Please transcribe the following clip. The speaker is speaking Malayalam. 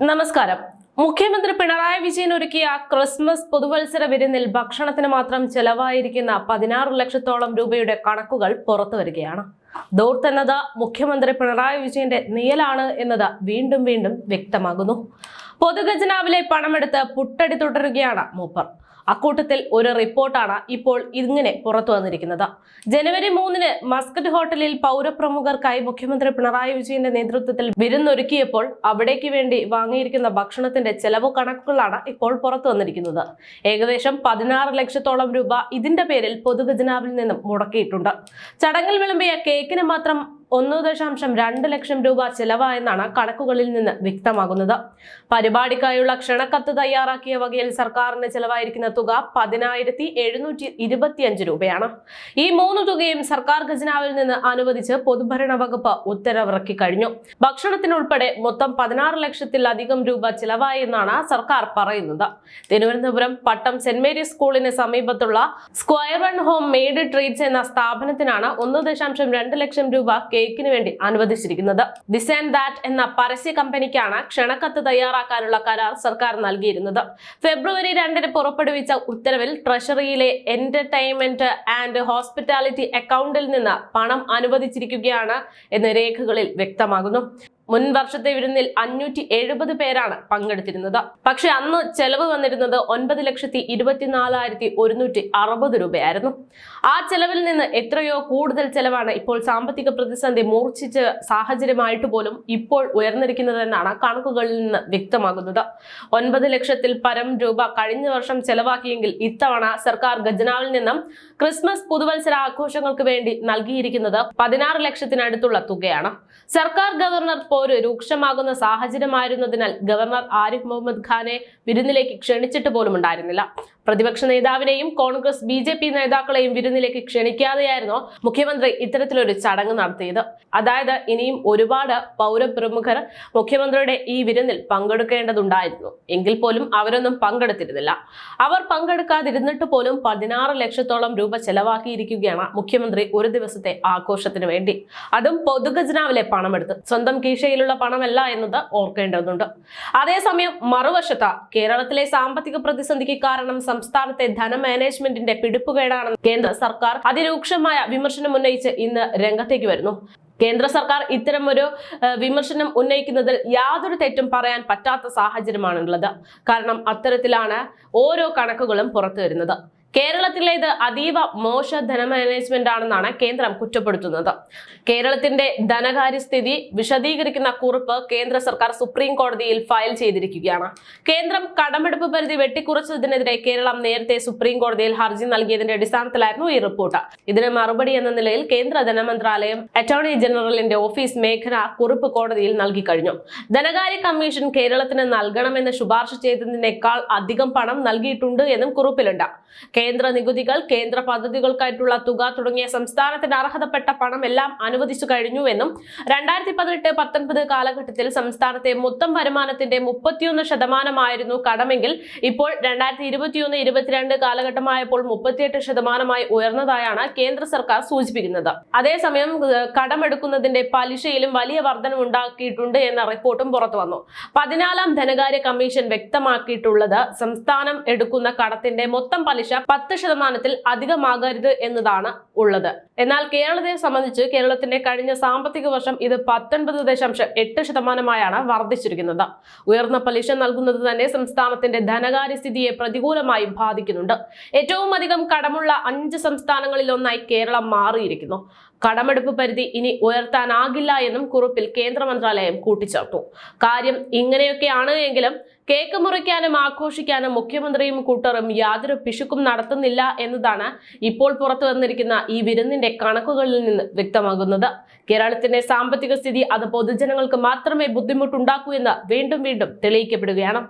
നമസ്കാരം. മുഖ്യമന്ത്രി പിണറായി വിജയൻ ഒരുക്കിയ ക്രിസ്മസ് പുതുവത്സര വിരുന്നിൽ ഭക്ഷണത്തിന് മാത്രം ചെലവായിരിക്കുന്ന പതിനാറ് ലക്ഷത്തോളം രൂപയുടെ കണക്കുകൾ പുറത്തു വരികയാണ്. ദൂർത്തെന്നത് മുഖ്യമന്ത്രി പിണറായി വിജയന്റെ നിയലാണ് എന്നത് വീണ്ടും വീണ്ടും വ്യക്തമാകുന്നു. പൊതുഖജനാവിലെ പണമെടുത്ത് പുട്ടടി തുടരുകയാണ് മൂപ്പർ. അക്കൂട്ടത്തിൽ ഒരു റിപ്പോർട്ടാണ് ഇപ്പോൾ ഇങ്ങനെ പുറത്തു വന്നിരിക്കുന്നത്. ജനുവരി മൂന്നിന് മസ്കറ്റ് ഹോട്ടലിൽ പൗരപ്രമുഖർക്കായി മുഖ്യമന്ത്രി പിണറായി വിജയന്റെ നേതൃത്വത്തിൽ വിരുന്നൊരുക്കിയപ്പോൾ അവിടേക്ക് വേണ്ടി വാങ്ങിയിരിക്കുന്ന ഭക്ഷണത്തിന്റെ ചെലവ് കണക്കുകളാണ് ഇപ്പോൾ പുറത്തു വന്നിരിക്കുന്നത്. ഏകദേശം പതിനാറ് ലക്ഷത്തോളം രൂപ ഇതിന്റെ പേരിൽ പൊതുഖജനാവിൽ നിന്നും മുടക്കിയിട്ടുണ്ട്. ചടങ്ങിൽ വിളമ്പിയ കേക്കിന് മാത്രം ഒന്ന് ദശാംശം രണ്ട് ലക്ഷം രൂപ ചെലവായെന്നാണ് കണക്കുകളിൽ നിന്ന് വ്യക്തമാകുന്നത്. പരിപാടിക്കായുള്ള ക്ഷണക്കത്ത് തയ്യാറാക്കിയ വകയിൽ സർക്കാരിന് ചെലവായിരിക്കുന്ന തുക പതിനായിരത്തി എഴുന്നൂറ്റി ഇരുപത്തിയഞ്ച് രൂപയാണ്. ഈ മൂന്ന് തുകയും സർക്കാർ ഖജനാവിൽ നിന്ന് അനുവദിച്ച് പൊതുഭരണ വകുപ്പ് ഉത്തരവിറക്കി കഴിഞ്ഞു. ഭക്ഷണത്തിനുൾപ്പെടെ മൊത്തം പതിനാറ് ലക്ഷത്തിലധികം രൂപ ചെലവായെന്നാണ് സർക്കാർ പറയുന്നത്. തിരുവനന്തപുരം പട്ടം സെന്റ് മേരീസ് സ്കൂളിന് സമീപത്തുള്ള Square One Home Made Treats എന്ന സ്ഥാപനത്തിനാണ് ഒന്ന് ദശാംശം രണ്ട് ലക്ഷം രൂപ കേക്കിന് വേണ്ടി അനുവദിച്ചിരിക്കുന്നത്. ആൻഡ് ദാറ്റ് എന്ന പരസ്യ കമ്പനിക്കാണ് ക്ഷണക്കത്ത് തയ്യാറാക്കാനുള്ള കരാർ സർക്കാർ നൽകിയിരുന്നത്. ഫെബ്രുവരി രണ്ടിന് പുറപ്പെടുവിച്ച ഉത്തരവിൽ ട്രഷറിയിലെ എന്റർടൈൻമെന്റ് ആൻഡ് ഹോസ്പിറ്റാലിറ്റി അക്കൗണ്ടിൽ നിന്ന് പണം അനുവദിച്ചിരിക്കുകയാണ് എന്ന് രേഖകളിൽ വ്യക്തമാകുന്നു. മുൻ വർഷത്തെ വിരുന്നിൽ അഞ്ഞൂറ്റി എഴുപത് പേരാണ് പങ്കെടുത്തിരുന്നത്. പക്ഷെ അന്ന് ചെലവ് വന്നിരുന്നത് ഒൻപത് ലക്ഷത്തി ഇരുപത്തിനാലായിരത്തി ഒരുന്നൂറ്റി അറുപത് രൂപയായിരുന്നു. ആ ചെലവിൽ നിന്ന് എത്രയോ കൂടുതൽ ചെലവാണ് ഇപ്പോൾ സാമ്പത്തിക പ്രതിസന്ധി മൂർച്ഛിച്ച സാഹചര്യമായിട്ട് പോലും ഇപ്പോൾ ഉയർന്നിരിക്കുന്നതെന്നാണ് കണക്കുകളിൽ നിന്ന് വ്യക്തമാകുന്നത്. ഒൻപത് ലക്ഷത്തിൽ പരം രൂപ കഴിഞ്ഞ വർഷം ചെലവാക്കിയെങ്കിൽ ഇത്തവണ സർക്കാർ ഖജനാവിൽ നിന്നും ക്രിസ്മസ് പുതുവത്സര ആഘോഷങ്ങൾക്ക് വേണ്ടി നൽകിയിരിക്കുന്നത് പതിനാറ് ലക്ഷത്തിനടുത്തുള്ള തുകയാണ്. സർക്കാർ ഗവർണർ പോര് രൂക്ഷമാകുന്ന സാഹചര്യമായിരുന്നതിനാൽ ഗവർണർ ആരിഫ് മുഹമ്മദ് ഖാനെ വിരുന്നിലേക്ക് ക്ഷണിച്ചിട്ട് പോലും ഉണ്ടായിരുന്നില്ല. പ്രതിപക്ഷ നേതാവിനെയും കോൺഗ്രസ് ബി ജെ പി നേതാക്കളെയും വിരുന്നിലേക്ക് ക്ഷണിക്കാതെയായിരുന്നു മുഖ്യമന്ത്രി ഇത്തരത്തിലൊരു ചടങ്ങ് നടത്തിയത്. അതായത് ഇനിയും ഒരുപാട് പൗരപ്രമുഖർ മുഖ്യമന്ത്രിയുടെ ഈ വിരുന്നിൽ പങ്കെടുക്കേണ്ടതുണ്ടായിരുന്നു. എങ്കിൽ പോലും അവരൊന്നും പങ്കെടുത്തിരുന്നില്ല. അവർ പങ്കെടുക്കാതിരുന്നിട്ട് പോലും പതിനാറ് ലക്ഷത്തോളം രൂപ ചെലവാക്കിയിരിക്കുകയാണ് മുഖ്യമന്ത്രി ഒരു ദിവസത്തെ ആഘോഷത്തിന് വേണ്ടി. അതും പൊതുഖജനാവിലെ പണമെടുത്ത്. സ്വന്തം കീശയിലുള്ള പണമല്ല എന്നത് ഓർക്കേണ്ടതുണ്ട്. അതേസമയം മറുവശത്ത് കേരളത്തിലെ സാമ്പത്തിക പ്രതിസന്ധിക്ക് കാരണം സംസ്ഥാനത്തെ ധനമാനേജ്മെന്റിന്റെ പിടിപ്പുകേടാണെന്ന് കേന്ദ്ര സർക്കാർ അതിരൂക്ഷമായ വിമർശനം ഉന്നയിച്ച് ഇന്ന് രംഗത്തേക്ക് വരുന്നു. കേന്ദ്ര സർക്കാർ ഇത്തരമൊരു വിമർശനം ഉന്നയിക്കുന്നതിൽ യാതൊരു തെറ്റും പറയാൻ പറ്റാത്ത സാഹചര്യമാണുള്ളത്. കാരണം അത്തരത്തിലാണ് ഓരോ കണക്കുകളും പുറത്തു വരുന്നത്. കേരളത്തിലേത് അതീവ മോശ ധനമാനേജ്മെന്റ് ആണെന്നാണ് കേന്ദ്രം കുറ്റപ്പെടുത്തുന്നത്. കേരളത്തിന്റെ ധനകാര്യസ്ഥിതി വിശദീകരിക്കുന്ന കുറിപ്പ് കേന്ദ്ര സർക്കാർ സുപ്രീം കോടതിയിൽ ഫയൽ ചെയ്തിരിക്കുകയാണ്. കേന്ദ്രം കടമെടുപ്പ് പരിധി വെട്ടിക്കുറച്ചതിനെതിരെ കേരളം നേരത്തെ സുപ്രീം കോടതിയിൽ ഹർജി നൽകിയതിന്റെ അടിസ്ഥാനത്തിലായിരുന്നു ഈ റിപ്പോർട്ട്. ഇതിന് മറുപടി എന്ന നിലയിൽ കേന്ദ്ര ധനമന്ത്രാലയം അറ്റോർണി ജനറലിന്റെ ഓഫീസ് മേഖല കുറിപ്പ് കോടതിയിൽ നൽകി കഴിഞ്ഞു. ധനകാര്യ കമ്മീഷൻ കേരളത്തിന് നൽകണമെന്ന് ശുപാർശ ചെയ്തതിനേക്കാൾ അധികം പണം നൽകിയിട്ടുണ്ട് എന്നും കുറിപ്പിലുണ്ട്. കേന്ദ്ര നികുതികൾ കേന്ദ്ര പദ്ധതികൾക്കായിട്ടുള്ള തുക തുടങ്ങിയ സംസ്ഥാനത്തിന് അർഹതപ്പെട്ട പണം എല്ലാം അനുവദിച്ചു കഴിഞ്ഞുവെന്നും രണ്ടായിരത്തി പതിനെട്ട് പത്തൊൻപത് കാലഘട്ടത്തിൽ സംസ്ഥാനത്തെ മൊത്തം വരുമാനത്തിന്റെ മുപ്പത്തിയൊന്ന് ശതമാനമായിരുന്നു കടമെങ്കിൽ ഇപ്പോൾ രണ്ടായിരത്തി ഇരുപത്തിയൊന്ന് ഇരുപത്തിരണ്ട് കാലഘട്ടമായപ്പോൾ മുപ്പത്തിയെട്ട് ശതമാനമായി ഉയർന്നതായാണ് കേന്ദ്ര സർക്കാർ സൂചിപ്പിക്കുന്നത്. അതേസമയം കടമെടുക്കുന്നതിന്റെ പലിശയിലും വലിയ വർധനം ഉണ്ടാക്കിയിട്ടുണ്ട് എന്ന റിപ്പോർട്ടും പുറത്തു വന്നു. പതിനാലാം ധനകാര്യ കമ്മീഷൻ വ്യക്തമാക്കിയിട്ടുള്ളത് സംസ്ഥാനം എടുക്കുന്ന കടത്തിന്റെ മൊത്തം പലിശ പത്ത് ശതമാനത്തിൽ അധികമാകരുത് എന്നതാണ് ഉള്ളത്. എന്നാൽ കേരളത്തെ സംബന്ധിച്ച് കേരളത്തിന്റെ കഴിഞ്ഞ സാമ്പത്തിക വർഷം ഇത് പത്തൊൻപത് ദശാംശം എട്ട് ശതമാനമായാണ് വർദ്ധിച്ചിരിക്കുന്നത്. ഉയർന്ന പലിശ നൽകുന്നത് തന്നെ സംസ്ഥാനത്തിന്റെ ധനകാര്യ സ്ഥിതിയെ പ്രതികൂലമായി ബാധിക്കുന്നുണ്ട്. ഏറ്റവും അധികം കടമുള്ള അഞ്ച് സംസ്ഥാനങ്ങളിൽ ഒന്നായി കേരളം മാറിയിരിക്കുന്നു. കടമെടുപ്പ് പരിധി ഇനി ഉയർത്താനാകില്ല എന്നും കുറിപ്പിൽ കേന്ദ്ര മന്ത്രാലയം കൂട്ടിച്ചേർത്തു. കാര്യം ഇങ്ങനെയൊക്കെയാണ് എങ്കിലും കേക്ക് മുറിക്കാനും ആഘോഷിക്കാനും മുഖ്യമന്ത്രിയും കൂട്ടറും യാതൊരു പിശുക്കും നടത്തുന്നില്ല എന്നതാണ് ഇപ്പോൾ പുറത്തു വന്നിരിക്കുന്ന ഈ വിരുന്നിന്റെ കണക്കുകളിൽ നിന്ന് വ്യക്തമാകുന്നത്. കേരളത്തിന്റെ സാമ്പത്തിക സ്ഥിതി അത് പൊതുജനങ്ങൾക്ക് മാത്രമേ ബുദ്ധിമുട്ടുണ്ടാക്കൂ എന്ന് വീണ്ടും വീണ്ടും തെളിയിക്കപ്പെടുകയാണ്.